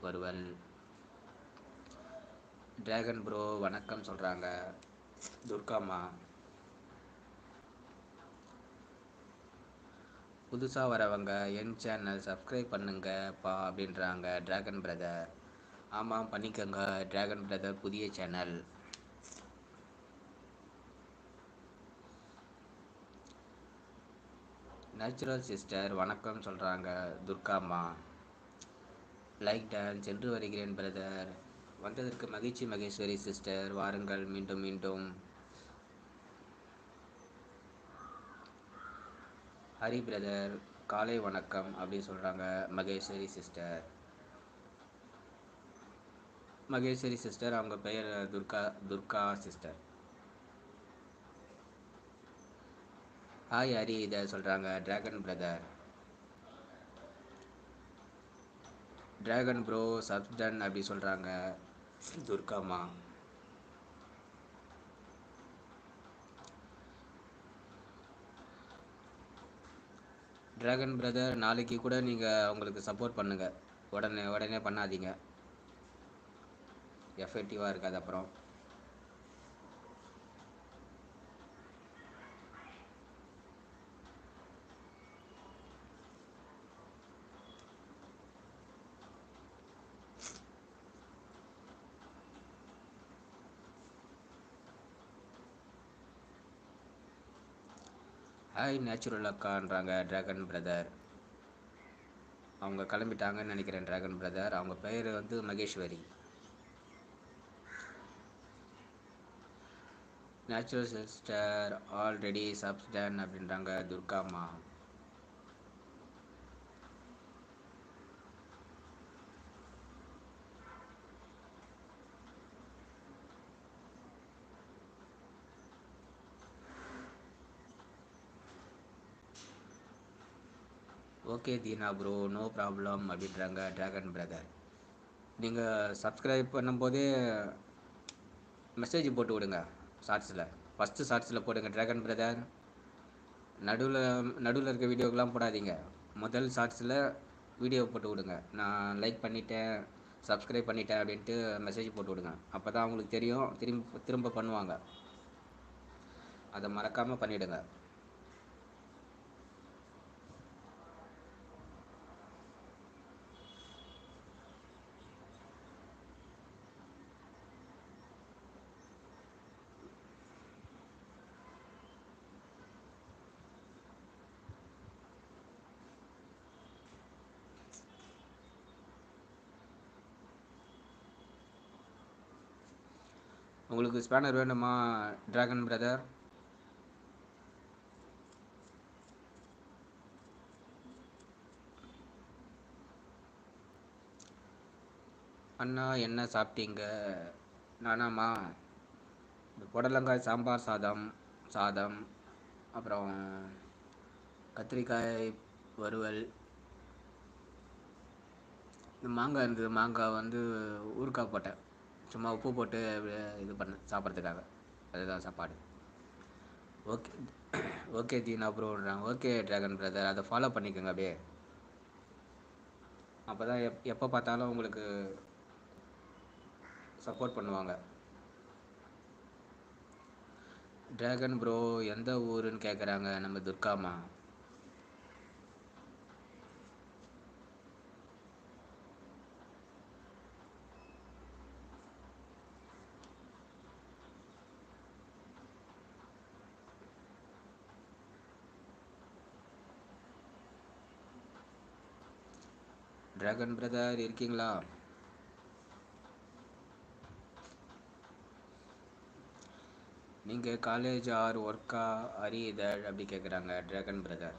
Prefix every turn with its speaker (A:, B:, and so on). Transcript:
A: வருவன் dragon bro வணக்கம் சொல்கிறாங்க துர்காம்மா. புதுசாக வரவங்க என் சேனல் சப்ஸ்கிரைப் பண்ணுங்கப்பா அப்படின்றாங்க டிராகன் பிரதர் ஆமாம் பண்ணிக்கோங்க. டிராகன் பிரதர் புதிய சேனல் நேச்சுரல் சிஸ்டர் வணக்கம் சொல்கிறாங்க துர்காம்மா. லைக் டான் சென்று வருகிறேன் பிரதர் வந்ததற்கு மகிழ்ச்சி மகேஸ்வரி சிஸ்டர் வாருங்கள் மீண்டும் மீண்டும். ஹரி பிரதர் காலை வணக்கம் அப்படி சொல்கிறாங்க மகேஸ்வரி சிஸ்டர் மகேஸ்வரி சிஸ்டர் அவங்க பெயர் துர்கா துர்கா சிஸ்டர் ஹாய் ஹரி இதை சொல்கிறாங்க டிராகன் பிரதர் டிராகன் ப்ரோ சப்தன் அப்படி சொல்கிறாங்க துர்காமா? டிராகன் பிரதர் நாளைக்கு கூட நீங்கள் அவங்களுக்கு சப்போர்ட் பண்ணுங்கள் உடனே உடனே பண்ணாதீங்க. எஃபெக்டிவாக இருக்காது அப்புறம். ஹாய் நேச்சுரல் அக்கான்றாங்க டிராகன் பிரதர் அவங்க கிளம்பிட்டாங்கன்னு நினைக்கிறேன் டிராகன் பிரதர் அவங்க பெயர் வந்து மகேஸ்வரி. நேச்சுரல் சிஸ்டர் ஆல்ரெடி சப்ஸ்டன் அப்படின்றாங்க Durgamma okay Deena bro no problem அப்படின்றாங்க ட்ராகன் பிரதர் நீங்கள் சப்ஸ்கிரைப் பண்ணும்போதே மெசேஜ் போட்டு விடுங்க ஷார்ட்ஸில் ஃபஸ்ட்டு ஷார்ட்ஸில் போடுங்க ட்ராகன் பிரதர் நடுவில் நடுவில் இருக்க வீடியோக்கெலாம் போடாதீங்க. முதல் ஷார்ட்ஸில் வீடியோ போட்டு விடுங்க. நான் லைக் பண்ணிட்டேன் சப்ஸ்கிரைப் பண்ணிட்டேன் அப்படின்ட்டு மெசேஜ் போட்டு விடுங்க. அப்போ தான் அவங்களுக்கு தெரியும் திரும்ப திரும்ப பண்ணுவாங்க. அதை மறக்காமல் பண்ணிவிடுங்க உங்களுக்கு ஸ்பேனர் வேணுமா டிராகன் பிரதர் அண்ணா என்ன சாப்பிட்டீங்க? நானாம்மா இந்த புடலங்காய் சாம்பார் சாதம் சாதம் அப்புறம் கத்திரிக்காய் வறுவல். இந்த மாங்காய் இருந்தது மாங்காய் வந்து ஊறுக்காய் போட்டேன். சும்மா உப்பு போட்டு அப்படியே இது பண்ண சாப்பிட்றதுக்காக. அதுதான் சாப்பாடு. ஓகே ஓகே தீனா ப்ரோன்றாங்க ஓகே ட்ராகன் பிரதர் அதை ஃபாலோ பண்ணிக்கோங்க அப்படியே. அப்போ தான் எப் எப்போ பார்த்தாலும் உங்களுக்கு சப்போர்ட் பண்ணுவாங்க. ட்ராகன் ப்ரோ எந்த ஊருன்னு கேட்குறாங்க நம்ம துர்காமா டிராகன் பிரதர் இருக்கீங்களா? நீங்கள் காலேஜ் ஆர் ஒர்க்கா அரி இதழ் அப்படி கேட்குறாங்க டிராகன் பிரதர்